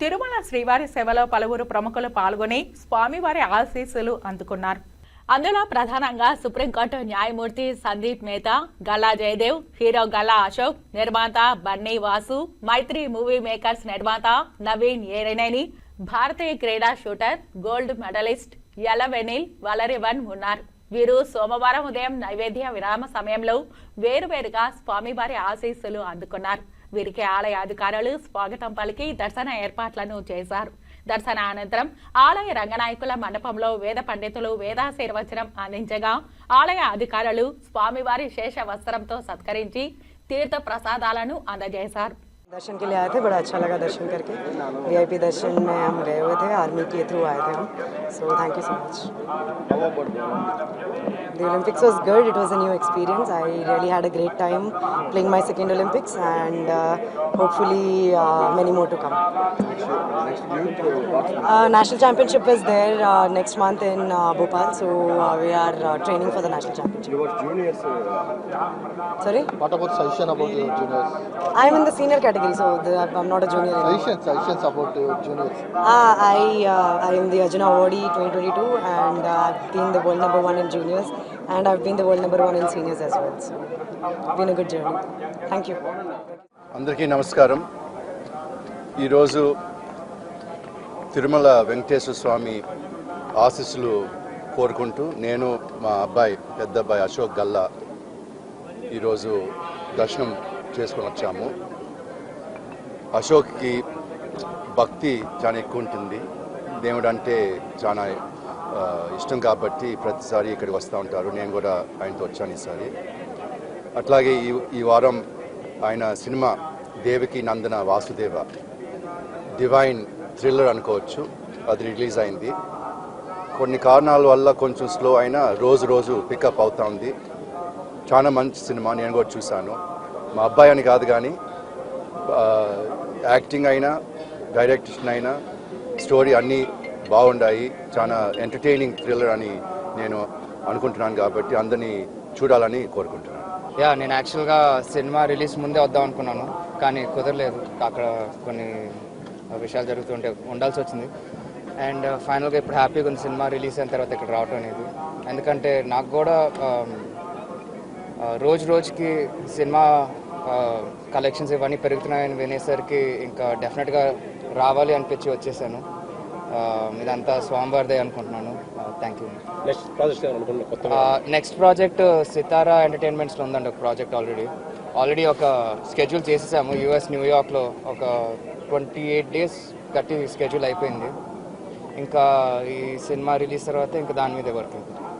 తిరుమల శ్రీవారి సేవలో పలువురు ప్రముఖులు పాల్గొని స్వామివారి ఆశీస్సులు అందుకున్నారు. అందులో ప్రధానంగా సుప్రీంకోర్టు న్యాయమూర్తి సందీప్ మేతా గల్లా జయదేవ్ హీరో గల్లా అశోక్ నిర్మాత బన్నీ వాసు మైత్రి మూవీ మేకర్స్ నిర్మాత నవీన్ ఏరెనేని భారతీయ క్రీడా shooter gold medalist Elavenil Valarivan ఉన్నారు. వీరు సోమవారం ఉదయం నైవేద్య విరామ సమయంలో వేరువేరుగా స్వామివారి ఆశీస్సులు అందుకున్నారు. వీరికి ఆలయ అధికారులు స్వాగతం పలికి దర్శన ఏర్పాట్లను చేశారు. దర్శన అనంతరం ఆలయ రంగనాయకుల మండపంలో వేద పండితులు వేదాశీర్వచనం అందించగా ఆలయ అధికారులు స్వామివారి శేష వస్త్రంతో సత్కరించి తీర్థ ప్రసాదాలను అందజేశారు. दर्शन के लिए आए थे बड़ा अच्छा लगा दर्शन करके। वीआईपी दर्शन में हम गए हुए थे आर्मी के थ्रू आए थे हम। So thank you so much the Olympics was good it was a new experience I really had a great time playing my second Olympics and hopefully many more to come national championship is there next month in Bhopal so we are training for the national championship sorry I am in the senior so the, I'm not a junior anymore. Suggestions, suggestions about your juniors. Uh, I uh, I am the Arjuna Awardee 2022 and uh, I've been the world number one in juniors and I've been the world number one in seniors as well. So it's been a good journey. Thank you. అందరికీ నమస్కారం ఈరోజు తిరుమల వెంకటేశ్వర స్వామి ఆశీస్సులు కోరుకుంటూ నేను మా అబ్బాయి పెద్ద అబ్బాయి అశోక్ గల్లా ఈరోజు దర్శనం చేసుకొని వచ్చాము అశోక్కి భక్తి చాలా ఎక్కువ ఉంటుంది. దేవుడు అంటే చాలా ఇష్టం కాబట్టి ప్రతిసారి ఇక్కడికి వస్తూ ఉంటారు. నేను కూడా ఆయనతో వచ్చాను ఈసారి. అట్లాగే ఈ ఈ వారం ఆయన సినిమా దేవికి నందన వాసుదేవ డివైన్ థ్రిల్లర్ అనుకోవచ్చు. అది రిలీజ్ అయింది. కొన్ని కారణాల వల్ల కొంచెం స్లో అయినా రోజు రోజు పికప్ అవుతా ఉంది. చాలా మంచి సినిమా నేను కూడా చూశాను. మా అబ్బాయి అని కాదు కానీ యాక్టింగ్ అయినా డైరెక్షన్ అయినా స్టోరీ అన్నీ బాగుండాయి. చాలా ఎంటర్టైనింగ్ థ్రిల్లర్ అని నేను అనుకుంటున్నాను కాబట్టి అందరినీ చూడాలని కోరుకుంటున్నాను. యా నేను యాక్చువల్గా సినిమా రిలీజ్ ముందే వద్దాం అనుకున్నాను కానీ కుదరలేదు. అక్కడ కొన్ని విషయాలు జరుగుతుంటే ఉండాల్సి వచ్చింది. అండ్ uh, ఫైనల్గా ఇప్పుడు హ్యాపీగా ఉంది సినిమా రిలీజ్ అయిన తర్వాత ఇక్కడ రావటం అనేది. ఎందుకంటే నాకు కూడా um, uh, రోజు రోజుకి సినిమా కలెక్షన్స్ ఇవన్నీ పెరుగుతున్నాయని వినేసరికి ఇంకా డెఫినెట్గా రావాలి అనిపించి వచ్చేసాను. ఇదంతా స్వామివారిదే అనుకుంటున్నాను. Thank you next project Sitara ఎంటర్టైన్మెంట్స్లో ఉందండి ఒక ప్రాజెక్ట్ ఆల్రెడీ ఆల్రెడీ ఒక స్కెడ్యూల్ చేసేసాము. యూఎస్ న్యూయార్క్లో ఒక ట్వంటీ ఎయిట్ డేస్ కట్టి స్కెడ్యూల్ అయిపోయింది. ఇంకా ఈ సినిమా రిలీజ్ తర్వాత ఇంకా దాని మీదే వర్క్